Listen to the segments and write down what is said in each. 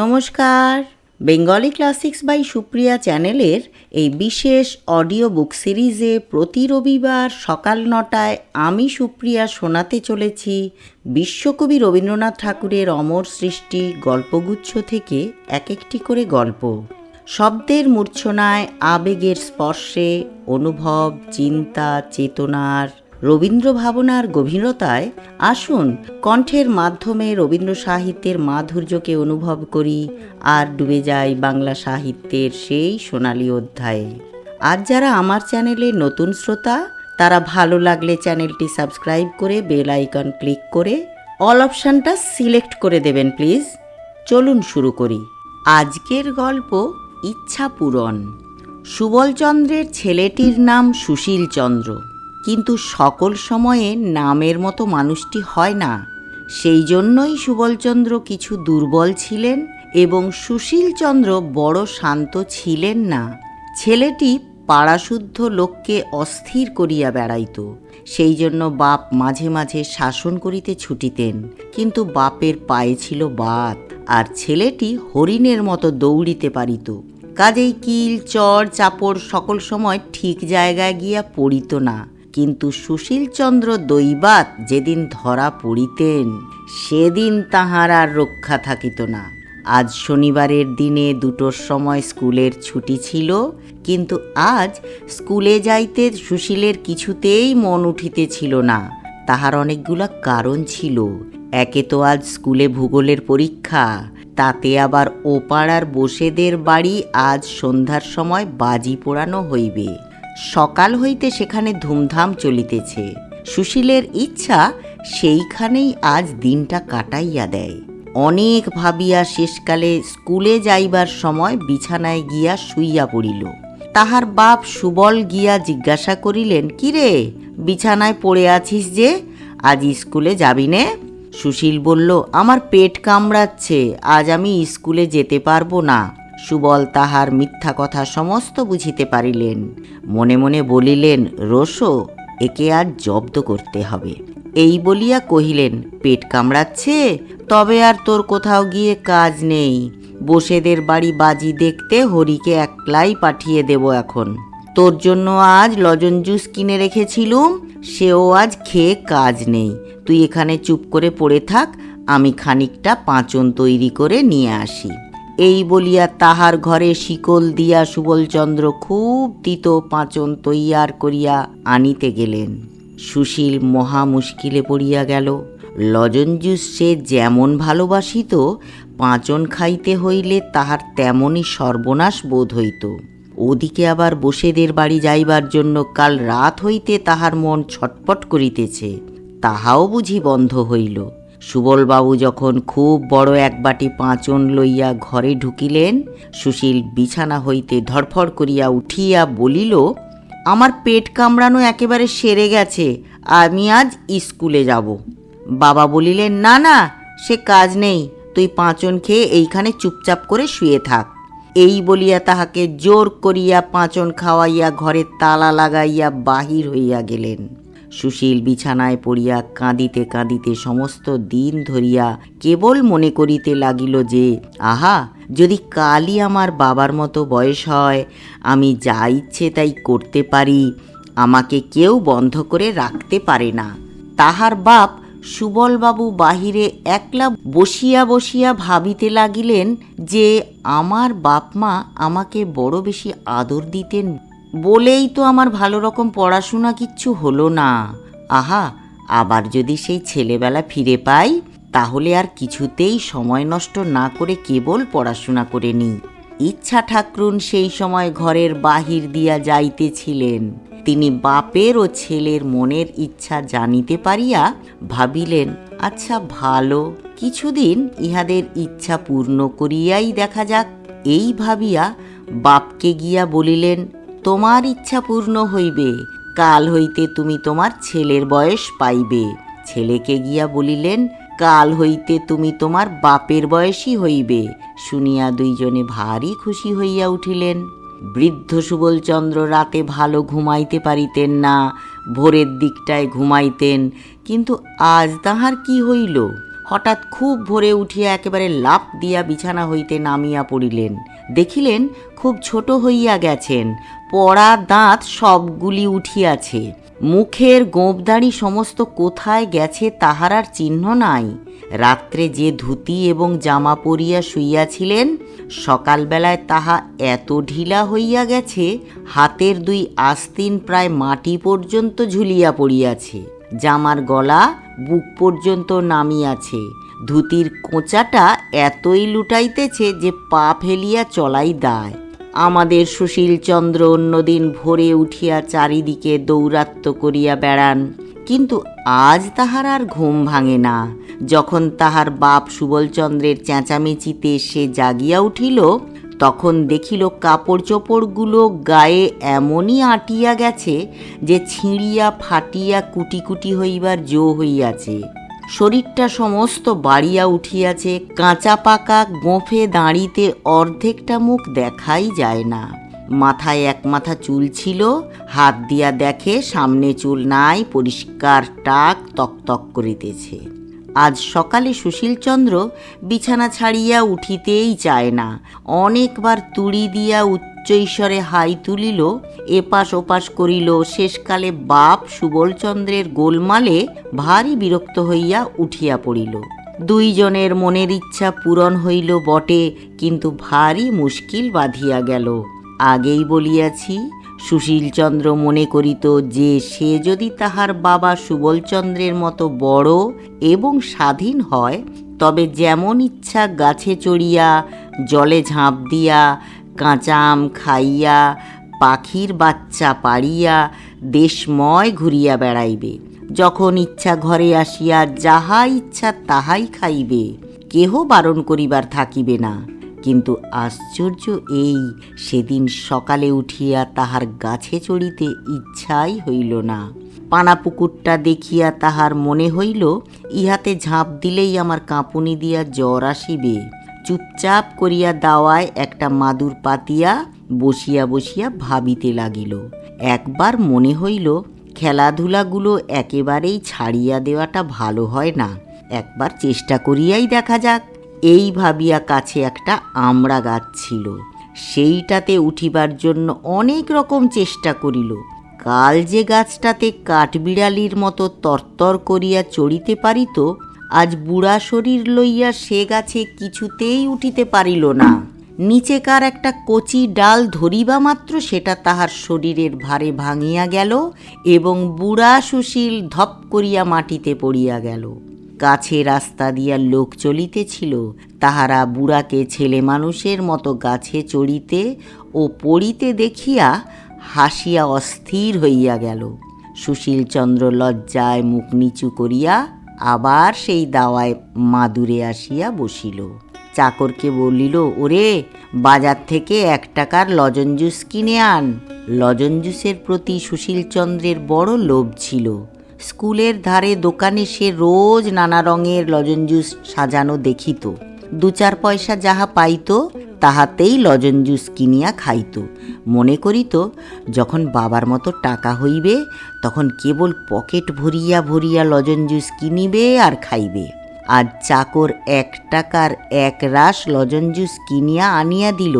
নমস্কার। Bengali classics by Supriya চ্যানেলের এই বিশেষ অডিও বুক সিরিজে প্রতি রবিবার সকাল নটায় আমি সুপ্রিয়া শোনাতে চলেছি বিশ্বকবি রবীন্দ্রনাথ ঠাকুরের অমর সৃষ্টি গল্পগুচ্ছ থেকে এক একটি করে গল্প। শব্দের মূর্ছনায় আবেগের স্পর্শে অনুভব, চিন্তা, চেতনার রবীন্দ্র ভাবনার গভীরতায় আসুন কণ্ঠের মাধ্যমে রবীন্দ্র সাহিত্যের মাধুর্যকে অনুভব করি, আর ডুবে যাই বাংলা সাহিত্যের সেই সোনালী অধ্যায়ে। আজ যারা আমার চ্যানেলে নতুন শ্রোতা, তারা ভালো লাগলে চ্যানেলটি সাবস্ক্রাইব করে বেল আইকন ক্লিক করে অল অপশানটা সিলেক্ট করে দেবেন, প্লিজ। চলুন শুরু করি। আজকের গল্প ইচ্ছা পূরণ সুবলচন্দ্রের ছেলেটির নাম সুশীল চন্দ্র কিন্তু সকল সময়ে নামের মতো মানুষটি হয় না। সেই জন্যই সুবলচন্দ্র কিছু দুর্বল ছিলেন এবং সুশীলচন্দ্র বড় শান্ত ছিলেন না। ছেলেটি পাড়াশুদ্ধ লোককে অস্থির করিয়া বেড়াইত। সেই জন্য বাপ মাঝে মাঝে শাসন করিতে ছুটিতেন, কিন্তু বাপের পায়ে ছিল বাত আর ছেলেটি হরিণের মতো দৌড়িতে পারিত। কাজেই কিল, চর, চাপড় সকল সময় ঠিক জায়গায় গিয়া পড়িত না। কিন্তু সুশীলচন্দ্র দৈবাত যেদিন ধরা পড়িতেন, সেদিন তাহার আর রক্ষা থাকিত না। আজ শনিবারের দিনে দুটোর সময় স্কুলের ছুটি ছিল, কিন্তু আজ স্কুলে যাইতে সুশীলের কিছুতেই মন উঠিতেছিল না। তাহার অনেকগুলা কারণ ছিল। একে তো আজ স্কুলে ভূগোলের পরীক্ষা, তাতে আবার ওপাড়ার বসেদের বাড়ি আজ সন্ধ্যার সময় বাজি পোড়ানো হইবে। সকাল হইতে সেখানে ধুমধাম চলিতেছে। সুশীলের ইচ্ছা সেইখানেই আজ দিনটা কাটাইয়া দেয়। অনেক ভাবিয়া শেষকালে স্কুলে যাইবার সময় বিছানায় গিয়া শুইয়া পড়িল। তাহার বাপ সুবল গিয়া জিজ্ঞাসা করিলেন, কিরে, বিছানায় পড়ে আছিস যে? আজ স্কুলে যাবি নে? সুশীল বলল, আমার পেট কামড়াচ্ছে, আজ আমি স্কুলে যেতে পারব না। সুবল তাহার মিথ্যা কথা সমস্ত বুঝিতে পারিলেন। মনে মনে বলিলেন রোশো একে আর জব্দ করতে হবে। এই বলিয়া কহিলেন, পেট কামড়াচ্ছে? তবে আর তোর কোথাও গিয়ে কাজ নেই। বসেদের বাড়ি বাজি দেখতে হরিকে একলাই পাঠিয়ে দেব এখন। তোর জন্য আজ লজন জুস কিনে রেখেছিলুম, সেও আজ খেয়ে কাজ নেই। তুই এখানে চুপ করে পড়ে থাক, আমি খানিকটা পাঁচন তৈরি করে নিয়ে আসি। এই বলিয়া তাহার ঘরে শিকল দিয়া সুবলচন্দ্র খুব তিত পাঁচন তৈয়ার করিয়া আনিতে গেলেন। সুশীল মহা মুশকিলে পড়িয়া গেল। লজন জুস সে যেমন ভালোবাসিত, পাঁচন খাইতে হইলে তাহার তেমনই সর্বনাশ বোধ হইত। ওদিকে আবার বসেদের বাড়ি যাইবার জন্য কাল রাত হইতে তাহার মন ছটপট করিতেছে। তাহাও বুঝি বন্ধ হইল। সুবলবাবু যখন খুব বড় এক বাটি পাঁচন লইয়া ঘরে ঢুকিলেন, সুশীল বিছানা হইতে ধরফর করিয়া উঠিয়া বলিল, আমার পেট কামড়ানো একেবারে সেরে গেছে, আমি আজ স্কুলে যাব। বাবা বলিলেন, না না, সে কাজ নেই, তুই পাঁচন খেয়ে এইখানে চুপচাপ করে শুয়ে থাক। এই বলিয়া তাহাকে জোর করিয়া পাঁচন খাওয়াইয়া ঘরে তালা লাগাইয়া বাহির হইয়া গেলেন। সুশীল বিছানায় পড়িয়া কাঁদিতে কাঁদিতে সমস্ত দিন ধরিয়া কেবল মনে করিতে লাগিল যে, আহা, যদি কালই আমার বাবার মতো বয়স হয়, আমি যা ইচ্ছে তাই করতে পারি, আমাকে কেউ বন্ধ করে রাখতে পারে না। তাহার বাপ সুবলবাবু বাহিরে একলা বসিয়া বসিয়া ভাবিতে লাগিলেন যে, আমার বাপ মা আমাকে বড় বেশি আদর দিতেন বলেই তো আমার ভালো রকম পড়াশোনা কিচ্ছু হলো না। আহা, আবার যদি সেই ছেলেবেলা ফিরে পাই, তাহলে আর কিছুতেই সময় নষ্ট না করে কেবল পড়াশোনা করে নিই। ইচ্ছা ঠাকরুন সেই সময় ঘরের বাহির দিয়া যাইতেছিলেন। তিনি বাপের ও ছেলের মনের ইচ্ছা জানিতে পারিয়া ভাবিলেন আচ্ছা ভালো। কিছুদিন ইহাদের ইচ্ছা পূর্ণ করিয়াই দেখা যাক। এই ভাবিয়া বাপকে গিয়া বলিলেন তোমার ইচ্ছা পূর্ণ হইবে, কাল হইতে তুমি তোমার ছেলের বয়স পাইবে। ছেলেকে গিয়া বলিলেন, কাল হইতে তুমি তোমার বাপের বয়সী হইবে। শুনিয়া দুইজনে ভারী খুশি হইয়া উঠিলেন। বৃদ্ধ সুবলচন্দ্র রাতে ভালো ঘুমাইতে পারিতেন না, ভোরের দিকটায় ঘুমাইতেন, কিন্তু আজ তাহার কি হইল? হঠাৎ খুব ভোরে উঠিয়া একেবারে লাফ দিয়া বিছানা হইতে নামিয়া পড়িলেন। দেখিলেন খুব ছোট হইয়া গেছেন, পড়া দাঁত সবগুলি উঠিয়াছে। মুখের গোঁপদাড়ি সমস্ত কোথায় গেছে তাহার আর চিহ্ন নাই। রাত্রে যে ধুতি এবং জামা পরিয়া শুইয়াছিলেন, সকালবেলায় তাহা এত ঢিলা হইয়া গেছে, হাতের দুই আস্তিন প্রায় মাটি পর্যন্ত ঝুলিয়া পড়িয়াছে। জামার গলা বুক পর্যন্ত নামিয়াছে। ধুতির কোঁচাটা এতই লুটাইতেছে যে পা ফেলিয়া চলাই দায়। আমাদের সুশীলচন্দ্র অন্যদিন ভোরে উঠিয়া চারিদিকে দৌরাত্ম করিয়া বেড়ান। কিন্তু আজ তাহার আর ঘুম ভাঙে না। যখন তাহার বাপ সুবলচন্দ্রের চেঁচামেচিতে সে জাগিয়া উঠিল তখন দেখিল কাপড় চোপড়গুলো গায়ে এমনই আটিয়া গেছে যে ছিঁড়িয়া ফাটিয়া কুটি কুটি হইবার জো হইয়াছে। শরীরটা সমস্ত বাড়িয়া উঠিয়াছে, কাঁচা পাকা গোঁফে দাঁড়িতে অর্ধেকটা মুখ দেখাই যায় না। মাথায় এক মাথা চুল ছিল, হাত দিয়া দেখে সামনে চুল নাই, পরিষ্কার টাক তকতক করিতেছে। আজ সকালে সুশীলচন্দ্র বিছানা ছাড়িয়া উঠিতেই চায় না। অনেকবার তুড়ি দিয়া উচ্চৈস্বরে হাই তুলিল, এপাশ ওপাশ করিল, শেষকালে বাপ সুবলচন্দ্রের গোলমালে ভারী বিরক্ত হইয়া উঠিয়া পড়িল। দুইজনের মনের ইচ্ছা পূরণ হইল বটে, কিন্তু ভারী মুশকিল বাঁধিয়া গেল। আগেই বলিয়াছি সুশীলচন্দ্র মনে করিত যে সে যদি তাহার বাবা সুবলচন্দ্রের মতো বড় এবং স্বাধীন হয়, তবে যেমন ইচ্ছা গাছে চড়িয়া, জলে ঝাঁপ দিয়া, কাঁচা আম খাইয়া, পাখির বাচ্চা পাড়িয়া দেশময় ঘুরিয়া বেড়াইবে, যখন ইচ্ছা ঘরে আসিয়া যাহা ইচ্ছা তাহাই খাইবে, কেহ বারণ করিবার থাকিবে না। কিন্তু আশ্চর্য এই, সেদিন সকালে উঠিয়া তাহার গাছে চড়িতে ইচ্ছাই হইল না। পানা পুকুরটা দেখিয়া তাহার মনে হইল, ইহাতে ঝাঁপ দিলেই আমার কাঁপুনি দিয়া জ্বর আসিবে। চুপচাপ করিয়া দাওয়ায় একটা মাদুর পাতিয়া বসিয়া বসিয়া ভাবিতে লাগিল। একবার মনে হইল, খেলাধুলাগুলো একেবারেই ছাড়িয়া দেওয়াটা ভালো হয় না। একবার চেষ্টা করিয়াই দেখা যাক। এই ভাবিয়া কাছে একটা আমড়া গাছ ছিল। সেইটাতে উঠিবার জন্য অনেক রকম চেষ্টা করিল। কাল যে গাছটাতে কাঠবিড়ালির মতো তরতর করিয়া চড়িতে পারিত, আজ বুড়া শরীর লইয়া সে গাছে কিছুতেই উঠিতে পারিল না। নিচেকার একটা কচি ডাল ধরিবা মাত্র সেটা তাহার শরীরের ভারে ভাঙিয়া গেল এবং বুড়া সুশীল ধপ করিয়া মাটিতে পড়িয়া গেল। গাছে রাস্তা দিয়া লোক চলিতেছিল, তাহারা বুড়াকে ছেলে মানুষের মতো গাছে চড়িতে ও পড়িতে দেখিয়া হাসিয়া অস্থির হইয়া গেল। সুশীলচন্দ্র লজ্জায় মুখ নিচু করিয়া আবার সেই দাওয়ায় মাদুরে আসিয়া বসিল। চাকরকে বলিল, ওরে, বাজার থেকে এক টাকার লজন জুস কিনে আন। লজন জুসের প্রতি সুশীলচন্দ্রের বড় লোভ ছিল। স্কুলের ধারে দোকানে সে রোজ নানা রঙের লজন জুস সাজানো দেখিত। দু চার পয়সা যাহা পাইত, তাহাতেই লজন জুস কিনিয়া খাইত। মনে করিত, যখন বাবার মতো টাকা হইবে, তখন কেবল পকেট ভরিয়া ভরিয়া লজন জুস কিনিবে আর খাইবে। আজ চাকর এক টাকার এক রাস লজন জুস কিনিয়া আনিয়া দিল।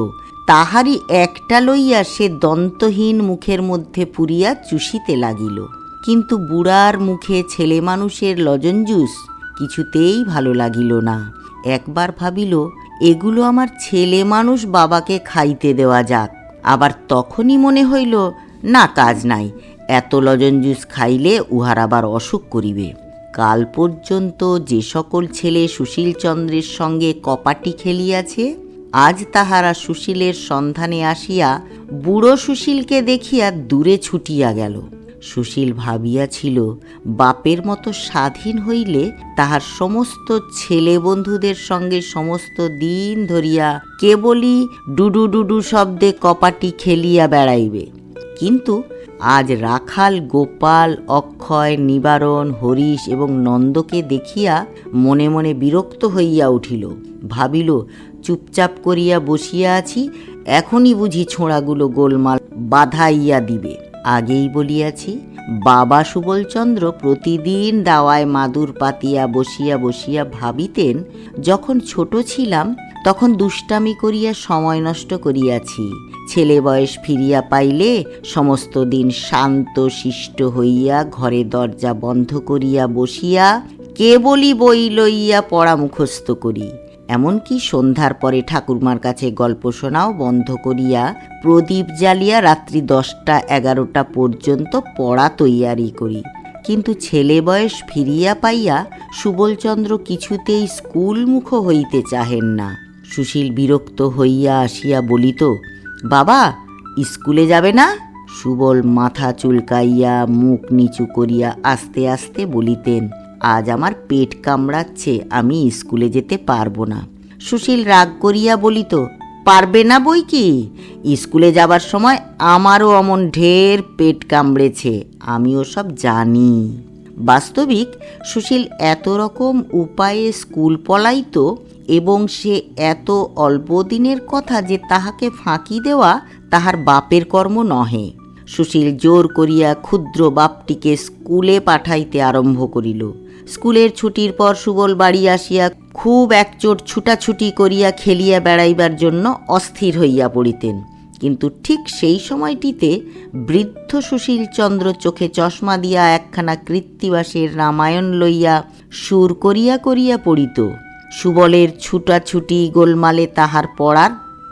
তাহারই একটা লইয়া সে দন্তহীন মুখের মধ্যে পুরিয়া চুষিতে লাগিল। কিন্তু বুড়ার মুখে ছেলে মানুষের লজন জুস কিছুতেই ভালো লাগিল না। একবার ভাবিল, এগুলো আমার ছেলে মানুষ বাবাকে খাইতে দেওয়া যাক। আবার তখনই মনে হইল, না, কাজ নাই। এত লজন জুস খাইলে উহার আবার অসুখ করিবে। কাল পর্যন্ত যে সকল ছেলে সুশীলচন্দ্রের সঙ্গে কপাটি খেলিয়াছে, আজ তাহারা সুশীলের সন্ধানে আসিয়া বুড়ো সুশীলকে দেখিয়া দূরে ছুটিয়া গেল। সুশীল ভাবিয়াছিল, বাপের মতো স্বাধীন হইলে তাহার সমস্ত ছেলে বন্ধুদের সঙ্গে সমস্ত দিন ধরিয়া কেবলই ডুডু ডুডু শব্দে কপাটি খেলিয়া বেড়াইবে। কিন্তু আজ রাখাল, গোপাল, অক্ষয়, নিবারণ, হরিশ এবং নন্দকে দেখিয়া মনে মনে বিরক্ত হইয়া উঠিল। ভাবিল, চুপচাপ করিয়া বসিয়া আছি, এখনই বুঝি ছোঁড়াগুলো গোলমাল বাধাইয়া দিবে। আগেই বলিয়াছি, বাবা সুবলচন্দ্র প্রতিদিন দাওয়ায় মাদুর পাতিয়া বসিয়া বসিয়া ভাবিতেন, যখন ছোট ছিলাম, তখন দুষ্টামি করিয়া সময় নষ্ট করিয়াছি। ছেলে বয়স ফিরিয়া পাইলে সমস্ত দিন শান্ত শিষ্ট হইয়া ঘরে দরজা বন্ধ করিয়া বসিয়া কেবলই বই লইয়া পড়া মুখস্থ করি। এমনকি সন্ধ্যার পরে ঠাকুরমার কাছে গল্প শোনাও বন্ধ করিয়া প্রদীপ জ্বালিয়া রাত্রি দশটা এগারোটা পর্যন্ত পড়া তৈয়ারি করি। কিন্তু ছেলে বয়স ফিরিয়া পাইয়া সুবলচন্দ্র কিছুতেই স্কুলমুখ হইতে চাহেন না। সুশীল বিরক্ত হইয়া আসিয়া বলিত, বাবা, স্কুলে যাবে না? সুবল মাথা চুলকাইয়া মুখ নিচু করিয়া আস্তে আস্তে বলিতেন আজ আমার পেট কামড়াচ্ছে, আমি স্কুলে যেতে পারব না। সুশীল রাগ করিয়া বলিত, পারবে না বই কি? স্কুলে যাবার সময় আমারও অমন ঢের পেট কামড়েছে, আমিও সব জানি। বাস্তবিক, সুশীল এত রকম উপায়ে স্কুল পলাইত এবং সে এত অল্প দিনের কথা যে তাহাকে ফাঁকি দেওয়া তাহার বাপের কর্ম নহে। সুশীল জোর করিয়া ক্ষুদ্র বাপটিকে স্কুলে পাঠাইতে আরম্ভ করিল। স্কুলের ছুটির পর সুবল বাড়ি আসিয়া খুব একচোট ছুটাছুটি করিয়া খেলিয়া বেড়াইবার জন্য অস্থির হইয়া পড়িতেন। কিন্তু ঠিক সেই সময়টিতে বৃদ্ধ সুশীল চন্দ্র চোখে চশমা দিয়া একখানা কৃত্তিবাসের রামায়ণ লইয়া সুর করিয়া করিয়া পড়িত। সুবলের ছুটাছুটি গোলমালে তাহার পড়ার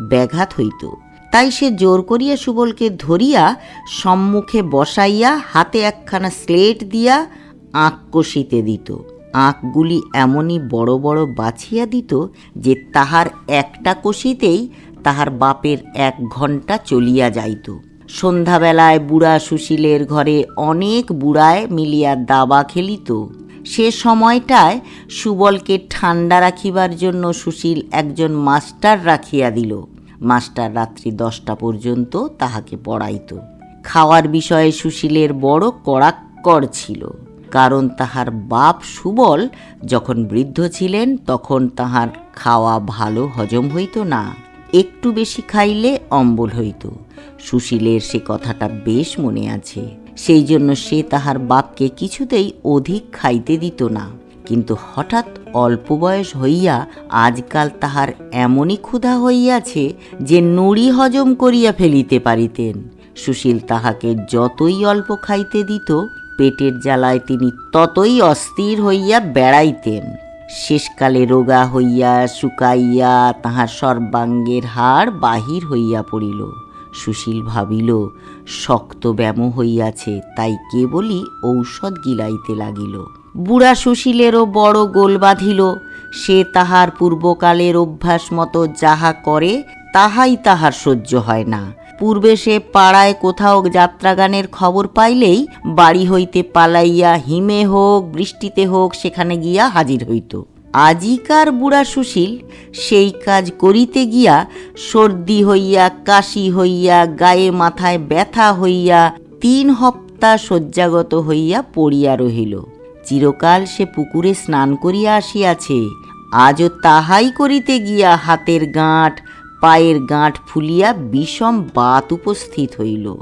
ব্যাঘাত হইত। তাই সে জোর করিয়া সুবলকে ধরিয়া সম্মুখে বসাইয়া হাতে একখানা স্লেট দিয়া আঁক কষিতে দিত। আঁকগুলি এমনই বড় বড় বাছিয়া দিত যে তাহার একটা কষিতেই তাহার বাপের এক ঘণ্টা চলিয়া যাইত। সন্ধ্যাবেলায় বুড়া সুশীলের ঘরে অনেক বুড়ায় মিলিয়া দাবা খেলিত। সে সময়টায় সুবলকে ঠান্ডা রাখিবার জন্য সুশীল একজন মাস্টার রাখিয়া দিল। মাস্টার রাত্রি দশটা পর্যন্ত তাহাকে পড়াইত। খাওয়ার বিষয়ে সুশীলের বড় কড়াক্কর ছিল। কারণ তাহার বাপ সুবল যখন বৃদ্ধ ছিলেন, তখন তাহার খাওয়া ভালো হজম হইত না। একটু বেশি খাইলে অম্বল হইত। সুশীলের সে কথাটা বেশ মনে আছে। সেই জন্য সে তাহার বাপকে কিছুতেই অধিক খাইতে দিত না। কিন্তু হঠাৎ অল্প বয়স হইয়া আজকাল তাহার এমনই ক্ষুধা হইয়াছে যে নুড়ি হজম করিয়া ফেলিতে পারিতেন। সুশীল তাহাকে যতই অল্প খাইতে দিত পেটের জ্বালায় তিনি ততই অস্থির হইয়া বেড়াইতেন। শেষকালে রোগা হইয়া শুকাইয়া তাহার সর্বাঙ্গের হাড় বাহির হইয়া পড়িল। সুশীল ভাবিল, শক্ত ব্যাম হইয়াছে, তাই কেবলই ঔষধ গিলাইতে লাগিল। বুড়া সুশীলেরও বড় গোল বাঁধিল, সে তাহার পূর্বকালের অভ্যাস মতো যাহা করে তাহাই তাহার সহ্য হয় না। পূর্বে সে পাড়ায় কোথাও যাত্রাগানের খবর পাইলেই বাড়ি হইতে পালাইয়া হিমে হোক, বৃষ্টিতে হোক, সেখানে গিয়া হাজির হইত। আজিকার বুড়া সুশীল সেই কাজ করিতে গিয়া সর্দি হইয়া, কাশি হইয়া, গায়ে মাথায় ব্যথা হইয়া তিন হপ্তা শয্যাগত হইয়া পড়িয়া রহিল। চিরকাল সে পুকুরে স্নান করিয়া আসিয়াছে। আজও তাহাই করিতে গিয়া হাতের গাঁট পায়ের গাঁট ফুলিয়া বিষম বাত উপস্থিত হইল।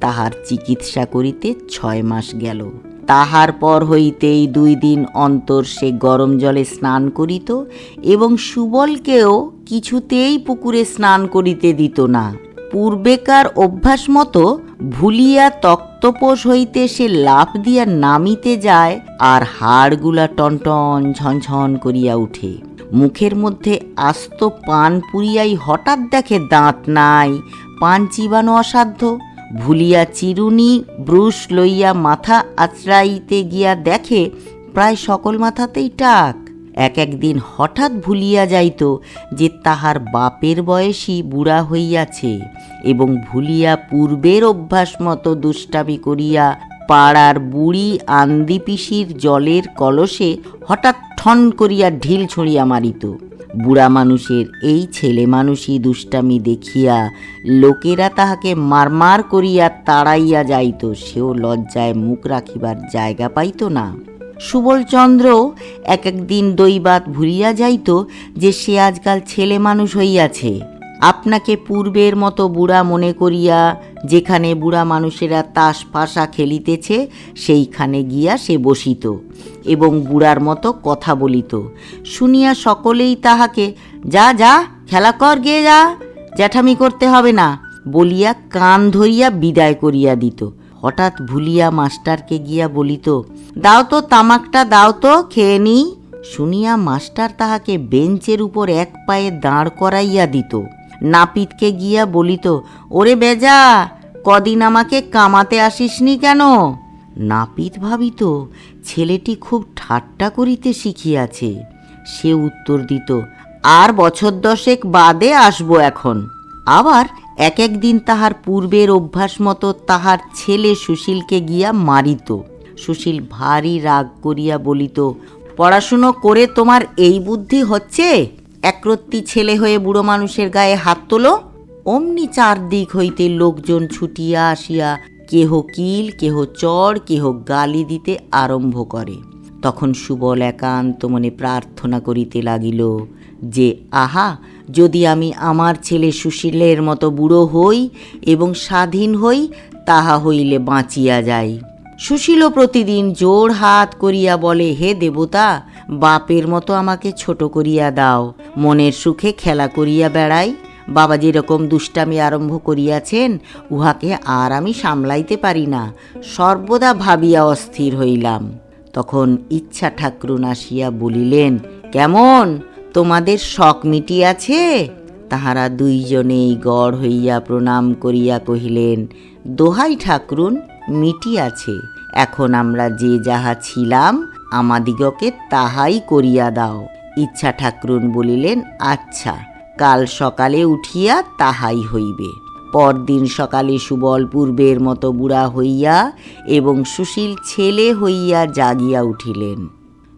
তাহার চিকিৎসা করিতে ছয় মাস গেল। তাহার পর হইতেই দুই দিন অন্তর সে গরম জলে স্নান করিত এবং সুবলকেও কিছুতেই পুকুরে স্নান করিতে দিত না। পূর্বেকার অভ্যাস মতো ভুলিয়া তক্তপোষ হইতে সে লাফ দিয়া নামিতে যায় আর হাড়গুলা টনটন ঝনঝন করিয়া উঠে। মুখের মধ্যে আস্ত পান পুরিয়াই হঠাৎ দেখে দাঁত নাই। পান চিবানো অসাধ্য। ভুলিয়া চিরুনি ব্রুশ লইয়া মাথা আঁচড়াইতে গিয়া দেখে প্রায় সকল মাথাতেই টাক। এক একদিন হঠাৎ ভুলিয়া যাইত যে তাহার বাপের বয়সী বুড়া হইয়াছে এবং ভুলিয়া পূর্বের অভ্যাস মতো দুষ্টামি করিয়া পাড়ার বুড়ি আন্দি পিসির জলের কলসে হঠাৎ ঠন করিয়া ঢিল ছড়িয়া মারিত। বুড়া মানুষের এই ছেলে মানুষই দুষ্টামি দেখিয়া লোকেরা তাহাকে মারমার করিয়া তাড়াইয়া যাইত, সেও লজ্জায় মুখ রাখিবার জায়গা পাইত না। সুবলচন্দ্র এক একদিন দৈবাত ভুলিয়া যাইত যে সে আজকাল ছেলে মানুষ হইয়াছে। আপনাকে পূর্বের মতো বুড়া মনে করিয়া যেখানে বুড়া মানুষেরা তাস পাশা খেলিতেছে, সেইখানে গিয়া সে বসিত এবং বুড়ার মতো কথা বলিত। শুনিয়া সকলেই তাহাকে, যা যা, খেলা কর গে যা, জ্যাঠামি করতে হবে না, বলিয়া কান ধরিয়া বিদায় করিয়া দিত। হঠাৎ ভুলিয়া মাস্টারকে গিয়া বলিত, দাও তো তামাকটা, দাও তো, খেয়ে নিই শুনিয়া মাস্টার তাহাকে বেঞ্চের উপর এক পায়ে দাঁড় করাইয়া দিত। নাপিতকে গিয়া বলিত, ওরে বেজা, কদিন আমাকে কামাতে আসিসনি কেন? নাপিত ভাবিত, ছেলেটি খুব ঠাট্টা করিতে শিখিয়াছে। সে উত্তর দিত, আর বছর দশেক বাদে আসব এখন। আবার এক এক দিন তাহার পূর্বের অভ্যাস মতো তাহার ছেলে সুশীলকে গিয়া মারিত। সুশীল ভারী রাগ করিয়া বলিত, পড়াশুনো করে তোমার এই বুদ্ধি হচ্ছে? একরত্তি ছেলে হয়ে বুড়ো মানুষের গায়ে হাত তোল, অমনি চারদিক হইতে লোকজন ছুটিয়া আসিয়া কেহ কিল, কেহ চড়, কেহ গালি দিতে আরম্ভ করে। তখন সুবল একান্ত মনে প্রার্থনা করিতে লাগিল যে, আহা, যদি আমি আমার ছেলে সুশীলের মতো বুড়ো হই এবং স্বাধীন হই, তাহা হইলে বাঁচিয়া যাই। সুশীলও প্রতিদিন জোর হাত করিয়া বলে, হে দেবতা বাপের মতো আমাকে ছোট করিয়া দাও, মনের সুখে খেলা করিয়া বেড়াই। বাবা যেরকম দুষ্টামি আরম্ভ করিয়াছেন, উহাকে আর আমি সামলাইতে পারি না। সর্বদা ভাবিয়া অস্থির হইলাম। তখন ইচ্ছা ঠাকরুন আসিয়া বলিলেন, কেমন? তোমাদের শখ মিটিয়াছে তাহারা দুইজনেই গড় হইয়া প্রণাম করিয়া কহিলেন, দোহাই ঠাকরুন মিটিয়াছে এখন আমরা যে যাহা ছিলাম আমাদিগকে তাহাই করিয়া দাও। ইচ্ছা ঠাকরুন বলিলেন আচ্ছা কাল সকালে উঠিয়া তাহাই হইবে। পরদিন সকালে সুবল পূর্বের মতো বুড়া হইয়া এবং সুশীল ছেলে হইয়া জাগিয়া উঠিলেন।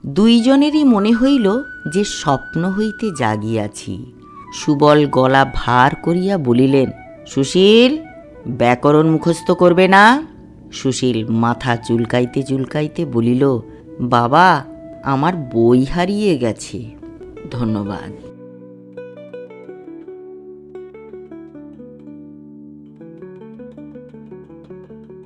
দুইজনেরই মনে হইল যে স্বপ্ন হইতে জাগিয়াছি। সুবল গলা ভার করিয়া বলিলেন, সুশীল, ব্যাকরণ মুখস্থ করবে না? সুশীল মাথা চুলকাইতে চুলকাইতে বলিল বাবা আমার বই হারিয়ে গেছে। ধন্যবাদ।